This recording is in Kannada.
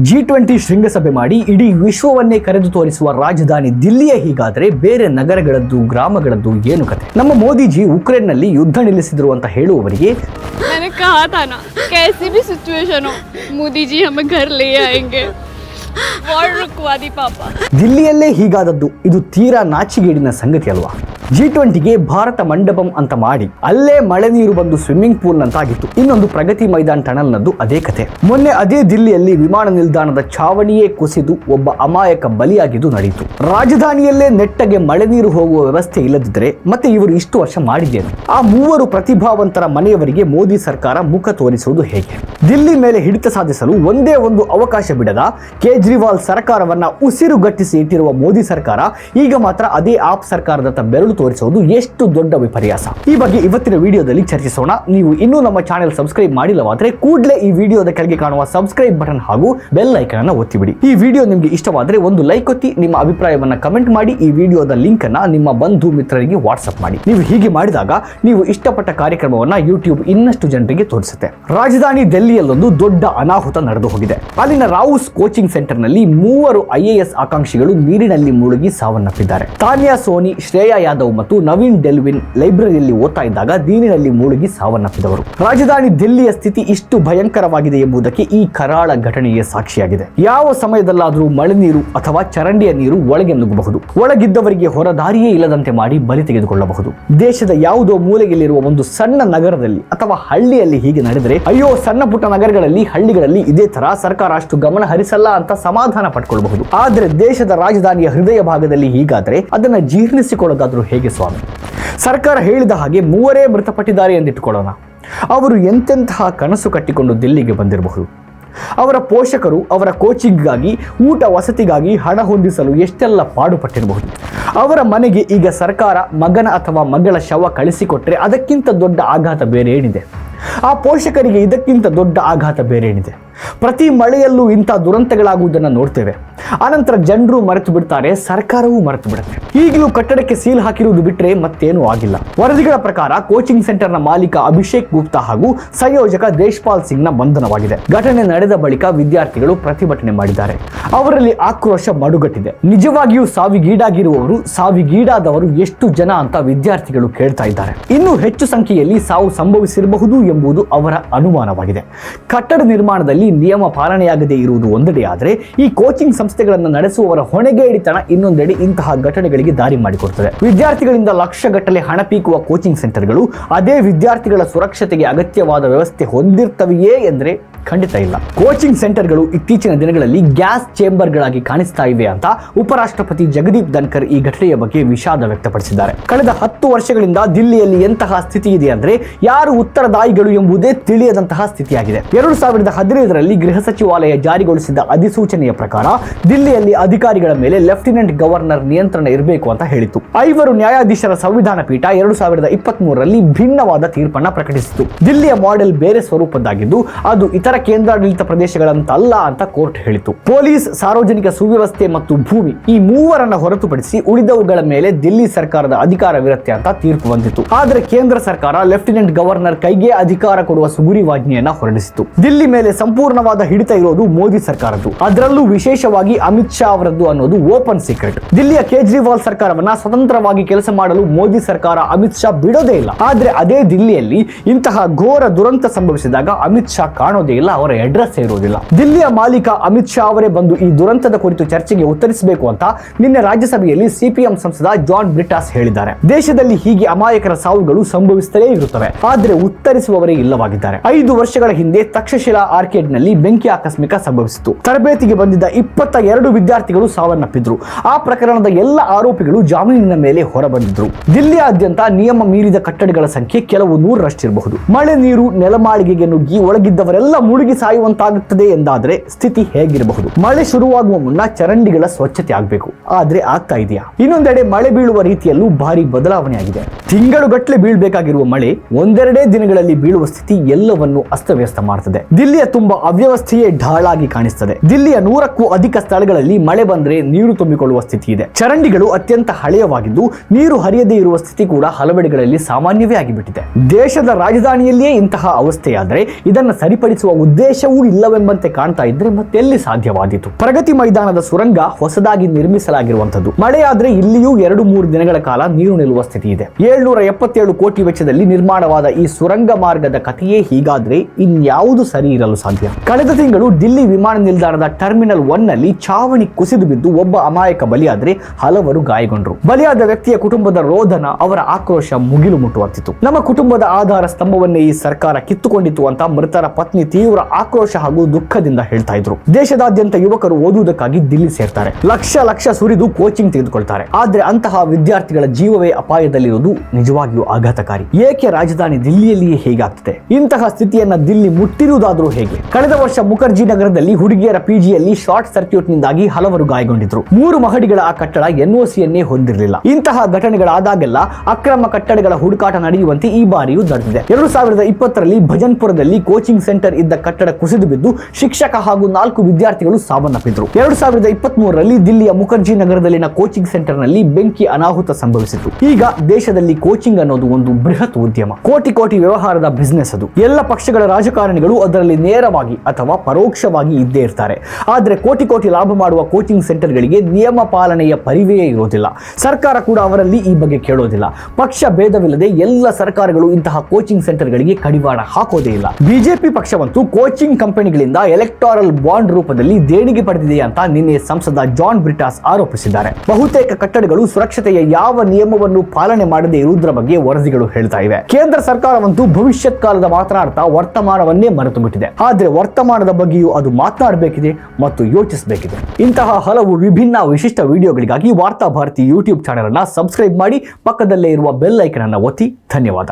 ಜಿ ಟ್ವೆಂಟಿ ಶೃಂಗಸಭೆ ಮಾಡಿ ಇಡೀ ವಿಶ್ವವನ್ನೇ ಕರೆದು ತೋರಿಸುವ ರಾಜಧಾನಿ ದಿಲ್ಲಿಯೇ ಹೀಗಾದ್ರೆ ಬೇರೆ ನಗರಗಳದ್ದು ಗ್ರಾಮಗಳದ್ದು ಏನು ಕತೆ? ನಮ್ಮ ಮೋದಿಜಿ ಉಕ್ರೇನ್ನಲ್ಲಿ ಯುದ್ಧ ನಿಲ್ಲಿಸಿದ್ರು ಅಂತ ಹೇಳುವವರಿಗೆ ದಿಲ್ಲಿಯಲ್ಲೇ ಹೀಗಾದದ್ದು. ಇದು ತೀರಾ ನಾಚಿಗೇಡಿನ ಸಂಗತಿ ಅಲ್ವಾ? ಜಿ ಟ್ವೆಂಟಿಗೆ ಭಾರತ ಮಂಡಪಂ ಅಂತ ಮಾಡಿ, ಅಲ್ಲೇ ಮಳೆ ನೀರು ಬಂದು ಸ್ವಿಮ್ಮಿಂಗ್ ಪೂಲ್ ನಂತಾಗಿತ್ತು. ಇನ್ನೊಂದು ಪ್ರಗತಿ ಮೈದಾನ್ ಟನಲ್ನದ್ದು ಅದೇ ಕತೆ. ಮೊನ್ನೆ ಅದೇ ದಿಲ್ಲಿಯಲ್ಲಿ ವಿಮಾನ ನಿಲ್ದಾಣದ ಛಾವಣಿಯೇ ಕುಸಿದು ಒಬ್ಬ ಅಮಾಯಕ ಬಲಿಯಾಗಿದ್ದು ನಡೆಯಿತು ರಾಜಧಾನಿಯಲ್ಲೇ ನೆಟ್ಟಗೆ ಮಳೆ ನೀರು ಹೋಗುವ ವ್ಯವಸ್ಥೆ ಇಲ್ಲದಿದ್ದರೆ ಮತ್ತೆ ಇವರು ಇಷ್ಟು ವರ್ಷ ಮಾಡಿದ್ದೇನು? ಆ ಮೂವರು ಪ್ರತಿಭಾವಂತರ ಮನೆಯವರಿಗೆ ಮೋದಿ ಸರ್ಕಾರ ಮುಖ ತೋರಿಸುವುದು ಹೇಗೆ? ದಿಲ್ಲಿ ಮೇಲೆ ಹಿಡಿತ ಸಾಧಿಸಲು ಒಂದೇ ಒಂದು ಅವಕಾಶ ಬಿಡದ ಕೇಜ್ರಿವಾಲ್ ಸರ್ಕಾರವನ್ನ ಉಸಿರುಗಟ್ಟಿಸಿ ಇಟ್ಟಿರುವ ಮೋದಿ ಸರ್ಕಾರ, ಈಗ ಮಾತ್ರ ಅದೇ ಆಪ್ ಸರ್ಕಾರದತ್ತ ಬೆರಳು ತೋರಿಸುವುದು ಎಷ್ಟು ದೊಡ್ಡ ವಿಪರ್ಯಾಸ. ಈ ಬಗ್ಗೆ ಇವತ್ತಿನ ವಿಡಿಯೋದಲ್ಲಿ ಚರ್ಚಿಸೋಣ. ನೀವು ಇನ್ನೂ ನಮ್ಮ ಚಾನೆಲ್ ಸಬ್ಸ್ಕ್ರೈಬ್ ಮಾಡಿಲ್ಲವಾದ್ರೆ ಕೂಡಲೇ ಈ ವಿಡಿಯೋದ ಕೆಳಗೆ ಕಾಣುವ ಸಬ್ಸ್ಕ್ರೈಬ್ ಬಟನ್ ಹಾಗೂ ಬೆಲ್ ಐಕನ್ ಅನ್ನು ಒತ್ತಿಬಿಡಿ. ಈ ವಿಡಿಯೋ ನಿಮಗೆ ಇಷ್ಟವಾದರೆ ಒಂದು ಲೈಕ್ ಒತ್ತಿ, ನಿಮ್ಮ ಅಭಿಪ್ರಾಯವನ್ನು ಕಮೆಂಟ್ ಮಾಡಿ, ಈ ವಿಡಿಯೋದ ಲಿಂಕ್ ಅನ್ನ ನಿಮ್ಮ ಬಂಧು ಮಿತ್ರರಿಗೆ ವಾಟ್ಸ್ಆಪ್ ಮಾಡಿ. ನೀವು ಹೀಗೆ ಮಾಡಿದಾಗ ನೀವು ಇಷ್ಟಪಟ್ಟ ಕಾರ್ಯಕ್ರಮವನ್ನ ಯೂಟ್ಯೂಬ್ ಇನ್ನಷ್ಟು ಜನರಿಗೆ ತೋರಿಸುತ್ತೆ. ರಾಜಧಾನಿ ದೆಹಲಿಯಲ್ಲೊಂದು ದೊಡ್ಡ ಅನಾಹುತ ನಡೆದು ಹೋಗಿದೆ. ಅಲ್ಲಿನ ರಾವುಸ್ ಕೋಚಿಂಗ್ ಸೆಂಟರ್ನಲ್ಲಿ ಮೂವರು ಐಎಎಸ್ ಆಕಾಂಕ್ಷಿಗಳು ನೀರಿನಲ್ಲಿ ಮುಳುಗಿ ಸಾವನ್ನಪ್ಪಿದ್ದಾರೆ. ತಾನ್ಯಾ ಸೋನಿ, ಶ್ರೇಯಾ ಯಾದವ್ ಮತ್ತು ನವೀನ್ ಡೆಲ್ವಿನ್ ಲೈಬ್ರರಿಯಲ್ಲಿ ಓದ್ತಾ ಇದ್ದಾಗ ದೀನಿನಲ್ಲಿ ಮುಳುಗಿ ಸಾವನ್ನಪ್ಪಿದವರು. ರಾಜಧಾನಿ ದಿಲ್ಲಿಯ ಸ್ಥಿತಿ ಇಷ್ಟು ಭಯಂಕರವಾಗಿದೆ ಎಂಬುದಕ್ಕೆ ಈ ಕರಾಳ ಘಟನೆಯೇ ಸಾಕ್ಷಿಯಾಗಿದೆ. ಯಾವ ಸಮಯದಲ್ಲಾದರೂ ಮಳೆ ನೀರು ಅಥವಾ ಚರಂಡಿಯ ನೀರು ಒಳಗೆ ನುಗ್ಗಬಹುದು. ಒಳಗಿದ್ದವರಿಗೆ ಹೊರದಾರಿಯೇ ಇಲ್ಲದಂತೆ ಮಾಡಿ ಬಲಿ ತೆಗೆದುಕೊಳ್ಳಬಹುದು. ದೇಶದ ಯಾವುದೋ ಮೂಲೆಯಲ್ಲಿರುವ ಒಂದು ಸಣ್ಣ ನಗರದಲ್ಲಿ ಅಥವಾ ಹಳ್ಳಿಯಲ್ಲಿ ಹೀಗೆ ನಡೆದರೆ, ಅಯ್ಯೋ ಸಣ್ಣ ಪುಟ್ಟ ನಗರಗಳಲ್ಲಿ, ಹಳ್ಳಿಗಳಲ್ಲಿ ಇದೇ ತರ ಸರ್ಕಾರ ಅಷ್ಟು ಗಮನ ಹರಿಸಲ್ಲ ಅಂತ ಸಮಾಧಾನ ಪಡ್ಕೊಳ್ಬಹುದು. ಆದ್ರೆ ದೇಶದ ರಾಜಧಾನಿಯ ಹೃದಯ ಭಾಗದಲ್ಲಿ ಹೀಗಾದರೆ ಅದನ್ನ ಜೀರ್ಣಿಸಿಕೊಳ್ಳೋದಾದ್ರೂ ಹೇಗೆ ಸ್ವಾಮಿ? ಸರ್ಕಾರ ಹೇಳಿದ ಹಾಗೆ ಮೂವರೇ ಮೃತಪಟ್ಟಿದ್ದಾರೆ ಎಂದಿಟ್ಟುಕೊಳ್ಳೋಣ. ಅವರು ಎಂತೆಂತಹ ಕನಸು ಕಟ್ಟಿಕೊಂಡು ದಿಲ್ಲಿಗೆ ಬಂದಿರಬಹುದು? ಅವರ ಪೋಷಕರು ಅವರ ಕೋಚಿಂಗ್ಗಾಗಿ, ಊಟ ವಸತಿಗಾಗಿ ಹಣ ಹೊಂದಿಸಲು ಎಷ್ಟೆಲ್ಲ ಪಾಡುಪಟ್ಟಿರಬಹುದು? ಅವರ ಮನೆಗೆ ಈಗ ಸರ್ಕಾರ ಮಗನ ಅಥವಾ ಮಗಳ ಶವ ಕಳಿಸಿಕೊಟ್ಟರೆ ಅದಕ್ಕಿಂತ ದೊಡ್ಡ ಆಘಾತ ಬೇರೆ ಏನಿದೆ ಆ ಪೋಷಕರಿಗೆ ಇದಕ್ಕಿಂತ ದೊಡ್ಡ ಆಘಾತ ಬೇರೆ ಏನಿದೆ ಪ್ರತಿ ಮಳೆಯಲ್ಲೂ ಇಂಥ ದುರಂತಗಳಾಗುವುದನ್ನು ನೋಡ್ತೇವೆ. ಆನಂತರ ಜನರು ಮರೆತು ಬಿಡ್ತಾರೆ, ಸರ್ಕಾರವೂ ಮರೆತು ಬಿಡುತ್ತೆ. ಈಗಲೂ ಕಟ್ಟಡಕ್ಕೆ ಸೀಲ್ ಹಾಕಿರುವುದು ಬಿಟ್ಟರೆ ಮತ್ತೇನೂ ಆಗಿಲ್ಲ. ವರದಿಗಳ ಪ್ರಕಾರ ಕೋಚಿಂಗ್ ಸೆಂಟರ್ನ ಮಾಲೀಕ ಅಭಿಷೇಕ್ ಗುಪ್ತಾ ಹಾಗೂ ಸಂಯೋಜಕ ದೇಶ್ಪಾಲ್ ಸಿಂಗ್ನ ಬಂಧನವಾಗಿದೆ. ಘಟನೆ ನಡೆದ ಬಳಿಕ ವಿದ್ಯಾರ್ಥಿಗಳು ಪ್ರತಿಭಟನೆ ಮಾಡಿದ್ದಾರೆ. ಅವರಲ್ಲಿ ಆಕ್ರೋಶ ಮಡುಗಟ್ಟಿದೆ. ನಿಜವಾಗಿಯೂ ಸಾವಿಗೀಡಾಗಿರುವವರು ಸಾವಿಗೀಡಾದವರು ಎಷ್ಟು ಜನ ಅಂತ ವಿದ್ಯಾರ್ಥಿಗಳು ಕೇಳ್ತಾ ಇದ್ದಾರೆ. ಇನ್ನೂ ಹೆಚ್ಚು ಸಂಖ್ಯೆಯಲ್ಲಿ ಸಾವು ಸಂಭವಿಸಿರಬಹುದು ಎಂಬುದು ಅವರ ಅನುಮಾನವಾಗಿದೆ. ಕಟ್ಟಡ ನಿರ್ಮಾಣದಲ್ಲಿ ನಿಯಮ ಪಾಲನೆಯಾಗದೇ ಇರುವುದು ಒಂದೆಡೆ ಆದರೆ ಈ ಕೋಚಿಂಗ್ ಸಂಸ್ಥೆಗಳನ್ನು ನಡೆಸುವವರ ಹೊಣೆಗೇಡಿತನ ಇನ್ನೊಂದೆಡೆ ಇಂತಹ ಘಟನೆಗಳಿಗೆ ದಾರಿ ಮಾಡಿಕೊಡ್ತದೆ. ವಿದ್ಯಾರ್ಥಿಗಳಿಂದ ಲಕ್ಷಗಟ್ಟಲೆ ಹಣ ಪೀಕುವ ಕೋಚಿಂಗ್ ಸೆಂಟರ್ಗಳು ಅದೇ ವಿದ್ಯಾರ್ಥಿಗಳ ಸುರಕ್ಷತೆಗೆ ಅಗತ್ಯವಾದ ವ್ಯವಸ್ಥೆ ಹೊಂದಿರ್ತವೆಯೇ ಎಂದರೆ ಖಂಡಿತ ಇಲ್ಲ. ಕೋಚಿಂಗ್ ಸೆಂಟರ್ಗಳು ಇತ್ತೀಚಿನ ದಿನಗಳಲ್ಲಿ ಗ್ಯಾಸ್ ಚೇಂಬರ್ಗಳಾಗಿ ಕಾಣಿಸ್ತಾ ಇವೆ ಅಂತ ಉಪರಾಷ್ಟ್ರಪತಿ ಜಗದೀಪ್ ಧನ್ಕರ್ ಈ ಘಟನೆಯ ಬಗ್ಗೆ ವಿಷಾದ ವ್ಯಕ್ತಪಡಿಸಿದ್ದಾರೆ. ಕಳೆದ ಹತ್ತು ವರ್ಷಗಳಿಂದ ದಿಲ್ಲಿಯಲ್ಲಿ ಎಂತಹ ಸ್ಥಿತಿ ಇದೆ ಅಂದ್ರೆ ಯಾರು ಉತ್ತರದಾಯಿಗಳು ಎಂಬುದೇ ತಿಳಿಯದಂತಹ ಸ್ಥಿತಿಯಾಗಿದೆ. ಎರಡು ಸಾವಿರದ ಹದಿನೈದರಲ್ಲಿ ಗೃಹ ಸಚಿವಾಲಯ ಜಾರಿಗೊಳಿಸಿದ ಅಧಿಸೂಚನೆಯ ಪ್ರಕಾರ ದಿಲ್ಲಿಯಲ್ಲಿ ಅಧಿಕಾರಿಗಳ ಮೇಲೆ ಲೆಫ್ಟಿನೆಂಟ್ ಗವರ್ನರ್ ನಿಯಂತ್ರಣ ಇರಬೇಕು ಅಂತ ಹೇಳಿತು ಐವರು ನ್ಯಾಯಾಧೀಶರ ಸಂವಿಧಾನ ಪೀಠ ಎರಡು ಸಾವಿರದ ಇಪ್ಪತ್ತ್ ಭಿನ್ನವಾದ ತೀರ್ಪನ್ನ ಪ್ರಕಟಿಸಿತು ದಿಲ್ಲಿಯ ಮಾಡೆಲ್ ಬೇರೆ ಸ್ವರೂಪದ್ದಾಗಿದ್ದು ಅದು ಇತರ ಕೇಂದ್ರಾಡಳಿತ ಪ್ರದೇಶಗಳಂತಲ್ಲ ಅಂತ ಕೋರ್ಟ್ ಹೇಳಿತು. ಪೊಲೀಸ್, ಸಾರ್ವಜನಿಕ ಸುವ್ಯವಸ್ಥೆ ಮತ್ತು ಭೂಮಿ ಈ ಮೂವರನ್ನ ಹೊರತುಪಡಿಸಿ ಉಳಿದವುಗಳ ಮೇಲೆ ದಿಲ್ಲಿ ಸರ್ಕಾರದ ಅಧಿಕಾರವಿರುತ್ತೆ ಅಂತ ತೀರ್ಪು ಬಂದಿತ್ತು. ಆದರೆ ಕೇಂದ್ರ ಸರ್ಕಾರ ಲೆಫ್ಟಿನೆಂಟ್ ಗವರ್ನರ್ ಕೈಗೆ ಅಧಿಕಾರ ಕೊಡುವ ಸುಗುರಿವಾಜ್ಞೆಯನ್ನ ಹೊರಡಿಸಿತು ದಿಲ್ಲಿ ಮೇಲೆ ಸಂಪೂರ್ಣವಾದ ಹಿಡಿತ ಇರೋದು ಮೋದಿ ಸರ್ಕಾರದ್ದು. ಅದರಲ್ಲೂ ವಿಶೇಷವಾಗಿ ಅಮಿತ್ ಶಾ ಅವರದ್ದು ಅನ್ನೋದು ಓಪನ್ ಸೀಕ್ರೆಟ್. ದಿಲ್ಲಿಯ ಕೇಜ್ರಿವಾಲ್ ಸರ್ಕಾರವನ್ನ ಸ್ವತಂತ್ರವಾಗಿ ಕೆಲಸ ಮಾಡಲು ಮೋದಿ ಸರ್ಕಾರ ಅಮಿತ್ ಶಾ ಬಿಡೋದೇ ಇಲ್ಲ. ಆದ್ರೆ ಅದೇ ದಿಲ್ಲಿಯಲ್ಲಿ ಇಂತಹ ಘೋರ ದುರಂತ ಸಂಭವಿಸಿದಾಗ ಅಮಿತ್ ಶಾ ಕಾಣೋದೇ ಅವರ ಅಡ್ರೆಸ್ ಇರುವುದಿಲ್ಲ. ದಿಲ್ಲಿಯ ಮಾಲೀಕ ಅಮಿತ್ ಶಾ ಅವರೇ ಬಂದು ಈ ದುರಂತದ ಕುರಿತು ಚರ್ಚೆಗೆ ಉತ್ತರಿಸಬೇಕು ಅಂತ ನಿನ್ನೆ ರಾಜ್ಯಸಭೆಯಲ್ಲಿ ಸಿಪಿಎಂ ಸಂಸದ ಜಾನ್ ಬ್ರಿಟಾಸ್ ಹೇಳಿದ್ದಾರೆ. ದೇಶದಲ್ಲಿ ಹೀಗೆ ಅಮಾಯಕರ ಸಾವುಗಳು ಸಂಭವಿಸುತ್ತಲೇ ಇರುತ್ತವೆ. ಆದರೆ ಉತ್ತರಿಸುವವರೇ ಇಲ್ಲವಾಗಿದ್ದಾರೆ. ಐದು ವರ್ಷಗಳ ಹಿಂದೆ ತಕ್ಷಶಿಲಾ ಆರ್ಕೇಡ್ನಲ್ಲಿ ಬೆಂಕಿ ಆಕಸ್ಮಿಕ ಸಂಭವಿಸಿತು ತರಬೇತಿಗೆ ಬಂದಿದ್ದ ಇಪ್ಪತ್ತ ಎರಡು ವಿದ್ಯಾರ್ಥಿಗಳು ಸಾವನ್ನಪ್ಪಿದ್ರು. ಆ ಪ್ರಕರಣದ ಎಲ್ಲ ಆರೋಪಿಗಳು ಜಾಮೀನಿನ ಮೇಲೆ ಹೊರಬಂದಿದ್ರು. ದಿಲ್ಲಿಯಾದ್ಯಂತ ನಿಯಮ ಮೀರಿದ ಕಟ್ಟಡಗಳ ಸಂಖ್ಯೆ ಕೆಲವು ನೂರರಷ್ಟಿರಬಹುದು. ಮಳೆ ನೀರು, ನೆಲಮಾಳಿಗೆಗೆ ನುಗ್ಗಿ ಒಳಗಿದ್ದವರೆಲ್ಲ ಮುಳುಗಿ ಸಾಯುವಂತಾಗುತ್ತದೆ ಎಂದಾದ್ರೆ ಸ್ಥಿತಿ ಹೇಗಿರಬಹುದು? ಮಳೆ ಶುರುವಾಗುವ ಮುನ್ನ ಚರಂಡಿಗಳ ಸ್ವಚ್ಛತೆ ಆಗಬೇಕು. ಆದ್ರೆ ಆಗ್ತಾ ಇದೆಯಾ? ಇನ್ನೊಂದೆಡೆ ಮಳೆ ಬೀಳುವ ರೀತಿಯಲ್ಲೂ ಭಾರಿ ಬದಲಾವಣೆ ಆಗಿದೆ. ತಿಂಗಳುಗಟ್ಟಲೆ ಬೀಳ್ಬೇಕಾಗಿರುವ ಮಳೆ ಒಂದೆರಡೇ ದಿನಗಳಲ್ಲಿ ಬೀಳುವ ಸ್ಥಿತಿ ಎಲ್ಲವನ್ನು ಅಸ್ತವ್ಯಸ್ತ ಮಾಡುತ್ತದೆ ದಿಲ್ಲಿಯ ತುಂಬಾ ಅವ್ಯವಸ್ಥೆಯೇ ಢಾಳಾಗಿ ಕಾಣಿಸ್ತದೆ. ದಿಲ್ಲಿಯ ನೂರಕ್ಕೂ ಅಧಿಕ ಸ್ಥಳಗಳಲ್ಲಿ ಮಳೆ ಬಂದ್ರೆ ನೀರು ತುಂಬಿಕೊಳ್ಳುವ ಸ್ಥಿತಿ ಇದೆ. ಚರಂಡಿಗಳು ಅತ್ಯಂತ ಹಳೆಯವಾಗಿದ್ದು ನೀರು ಹರಿಯದೇ ಇರುವ ಸ್ಥಿತಿ ಕೂಡ ಹಲವೆಡೆಗಳಲ್ಲಿ ಸಾಮಾನ್ಯವೇ ಆಗಿಬಿಟ್ಟಿದೆ. ದೇಶದ ರಾಜಧಾನಿಯಲ್ಲಿಯೇ ಇಂತಹ ಅವಸ್ಥೆಯಾದರೆ ಇದನ್ನು ಸರಿಪಡಿಸುವ ಉದ್ದೇಶವೂ ಇಲ್ಲವೆಂಬಂತೆ ಕಾಣ್ತಾ ಇದ್ರೆ ಮತ್ತೆಲ್ಲಿ ಸಾಧ್ಯವಾದೀತು? ಪ್ರಗತಿ ಮೈದಾನದ ಸುರಂಗ ಹೊಸದಾಗಿ ನಿರ್ಮಿಸಲಾಗಿರುವಂತದ್ದು ಮಳೆಯಾದ್ರೆ ಇಲ್ಲಿಯೂ ಎರಡು ಮೂರು ದಿನಗಳ ಕಾಲ ನೀರು ನಿಲ್ಲುವ ಸ್ಥಿತಿ ಇದೆ. ಏಳ್ನೂರ ಎಪ್ಪತ್ತೇಳು ಕೋಟಿ ವೆಚ್ಚದಲ್ಲಿ ನಿರ್ಮಾಣವಾದ ಈ ಸುರಂಗ ಮಾರ್ಗದ ಕಥೆಯೇ ಹೀಗಾದ್ರೆ ಇನ್ಯಾವುದು ಸರಿ ಇರಲು ಸಾಧ್ಯ? ಕಳೆದ ತಿಂಗಳು ದಿಲ್ಲಿ ವಿಮಾನ ನಿಲ್ದಾಣದ ಟರ್ಮಿನಲ್ ಒನ್ನಲ್ಲಿ ಚಾವಣಿ ಕುಸಿದು ಬಿದ್ದು ಒಬ್ಬ ಅಮಾಯಕ ಬಲಿಯಾದ್ರೆ ಹಲವರು ಗಾಯಗೊಂಡರು. ಬಲಿಯಾದ ವ್ಯಕ್ತಿಯ ಕುಟುಂಬದ ರೋಧನ ಅವರ ಆಕ್ರೋಶ ಮುಗಿಲು ಮುಟ್ಟುವಂತಿತ್ತು. ನಮ್ಮ ಕುಟುಂಬದ ಆಧಾರ ಸ್ತಂಭವನ್ನೇ ಈ ಸರ್ಕಾರ ಕಿತ್ತುಕೊಂಡಿತು ಅಂತ ಮೃತರ ಪತ್ನಿ ತೀವ್ರ ಆಕ್ರೋಶ ಹಾಗೂ ದುಃಖದಿಂದ ಹೇಳ್ತಾ ಇದ್ರು. ದೇಶದಾದ್ಯಂತ ಯುವಕರು ಓದುವುದಕ್ಕಾಗಿ ದಿಲ್ಲಿ ಸೇರ್ತಾರೆ. ಲಕ್ಷ ಲಕ್ಷ ಸುರಿದು ಕೋಚಿಂಗ್ ತೆಗೆದುಕೊಳ್ತಾರೆ. ಆದ್ರೆ ಅಂತಹ ವಿದ್ಯಾರ್ಥಿಗಳ ಜೀವವೇ ಅಪಾಯದಲ್ಲಿರುವುದು ನಿಜವಾಗಿಯೂ ಆಘಾತಕಾರಿ. ಏಕೆ ರಾಜಧಾನಿ ದಿಲ್ಲಿಯಲ್ಲಿಯೇ ಹೇಗಾಗ್ತದೆ? ಇಂತಹ ಸ್ಥಿತಿಯನ್ನ ದಿಲ್ಲಿ ಮುಟ್ಟಿರುವುದಾದ್ರೂ ಹೇಗೆ? ಕಳೆದ ವರ್ಷ ಮುಖರ್ಜಿ ನಗರದಲ್ಲಿ ಹುಡುಗಿಯರ ಪಿಜಿಯಲ್ಲಿ ಶಾರ್ಟ್ ಸರ್ಕ್ಯೂಟ್ ನಿಂದಾಗಿ ಹಲವರು ಗಾಯಗೊಂಡಿದ್ರು. ಮೂರು ಮಹಡಿಗಳ ಆ ಕಟ್ಟಡ ಎನ್ಒಸಿಯನ್ನೇ ಹೊಂದಿರಲಿಲ್ಲ. ಇಂತಹ ಘಟನೆಗಳಾದಾಗೆಲ್ಲ ಅಕ್ರಮ ಕಟ್ಟಡಗಳ ಹುಡುಕಾಟ ನಡೆಯುವಂತೆ ಈ ಬಾರಿಯೂ ನಡೆದಿದೆ. ಎರಡು ಸಾವಿರದ ಇಪ್ಪತ್ತರಲ್ಲಿ ಭಜನ್ಪುರದಲ್ಲಿ ಕೋಚಿಂಗ್ ಸೆಂಟರ್ ಇದ್ದ ಕಟ್ಟಡ ಕುಸಿದು ಬಿದ್ದು ಶಿಕ್ಷಕ ಹಾಗೂ ನಾಲ್ಕು ವಿದ್ಯಾರ್ಥಿಗಳು ಸಾವನ್ನಪ್ಪಿದ್ರು. ಎರಡು ಸಾವಿರದ ಇಪ್ಪತ್ತ್ ಮೂರರಲ್ಲಿ ದಿಲ್ಲಿಯ ಮುಖರ್ಜಿ ನಗರದಲ್ಲಿನ ಕೋಚಿಂಗ್ ಸೆಂಟರ್ನಲ್ಲಿ ಬೆಂಕಿ ಅನಾಹುತ ಸಂಭವಿಸಿತು. ಈಗ ದೇಶದಲ್ಲಿ ಕೋಚಿಂಗ್ ಅನ್ನೋದು ಒಂದು ಬೃಹತ್ ಉದ್ಯಮ. ಕೋಟಿ ಕೋಟಿ ವ್ಯವಹಾರದ ಬಿಸ್ನೆಸ್ ಅದು. ಎಲ್ಲ ಪಕ್ಷಗಳ ರಾಜಕಾರಣಿಗಳು ಅದರಲ್ಲಿ ನೇರವಾಗಿ ಅಥವಾ ಪರೋಕ್ಷವಾಗಿ ಇದ್ದೇ ಇರ್ತಾರೆ. ಆದ್ರೆ ಕೋಟಿ ಕೋಟಿ ಲಾಭ ಮಾಡುವ ಕೋಚಿಂಗ್ ಸೆಂಟರ್ಗಳಿಗೆ ನಿಯಮ ಪಾಲನೆಯ ಪರಿವೆಯೇ ಇರೋದಿಲ್ಲ. ಸರ್ಕಾರ ಕೂಡ ಅವರಲ್ಲಿ ಈ ಬಗ್ಗೆ ಕೇಳೋದಿಲ್ಲ. ಪಕ್ಷ ಭೇದವಿಲ್ಲದೆ ಎಲ್ಲ ಸರ್ಕಾರಗಳು ಇಂತಹ ಕೋಚಿಂಗ್ ಸೆಂಟರ್ಗಳಿಗೆ ಕಡಿವಾಣ ಹಾಕೋದೇ ಇಲ್ಲ. ಬಿಜೆಪಿ ಪಕ್ಷವಂತೂ ಕೋಚಿಂಗ್ ಕಂಪನಿಗಳಿಂದ ಎಲೆಕ್ಟೋರಲ್ ಬಾಂಡ್ ರೂಪದಲ್ಲಿ ದೇಣಿಗೆ ಪಡೆದಿದೆ ಅಂತ ನಿನ್ನೆ ಸಂಸದ ಜಾನ್ ಬ್ರಿಟಾಸ್ ಆರೋಪಿಸಿದ್ದಾರೆ. ಬಹುತೇಕ ಕಟ್ಟಡಗಳು ಸುರಕ್ಷತೆಯ ಯಾವ ನಿಯಮವನ್ನು ಪಾಲನೆ ಮಾಡದೇ ಇರುವುದರ ಬಗ್ಗೆ ವರದಿಗಳು ಹೇಳ್ತಾ ಇವೆ. ಕೇಂದ್ರ ಸರ್ಕಾರವಂತೂ ಭವಿಷ್ಯತ್ ಕಾಲದ ಮಾತನಾಡ್ತಾ ವರ್ತಮಾನವನ್ನೇ ಮರೆತು ಬಿಟ್ಟಿದೆ ಆದ್ರೆ ವರ್ತಮಾನದ ಬಗ್ಗೆಯೂ ಅದು ಮಾತನಾಡಬೇಕಿದೆ ಮತ್ತು ಯೋಚಿಸಬೇಕಿದೆ. ಇಂತಹ ಹಲವು ವಿಭಿನ್ನ ವಿಶಿಷ್ಟ ವಿಡಿಯೋಗಳಿಗಾಗಿ ವಾರ್ತಾ ಭಾರತಿ ಯೂಟ್ಯೂಬ್ ಚಾನೆಲ್ ಅನ್ನ ಸಬ್ಸ್ಕ್ರೈಬ್ ಮಾಡಿ, ಪಕ್ಕದಲ್ಲೇ ಇರುವ ಬೆಲ್ ಐಕನ್ ಅನ್ನ ಒತ್ತಿ ಧನ್ಯವಾದ.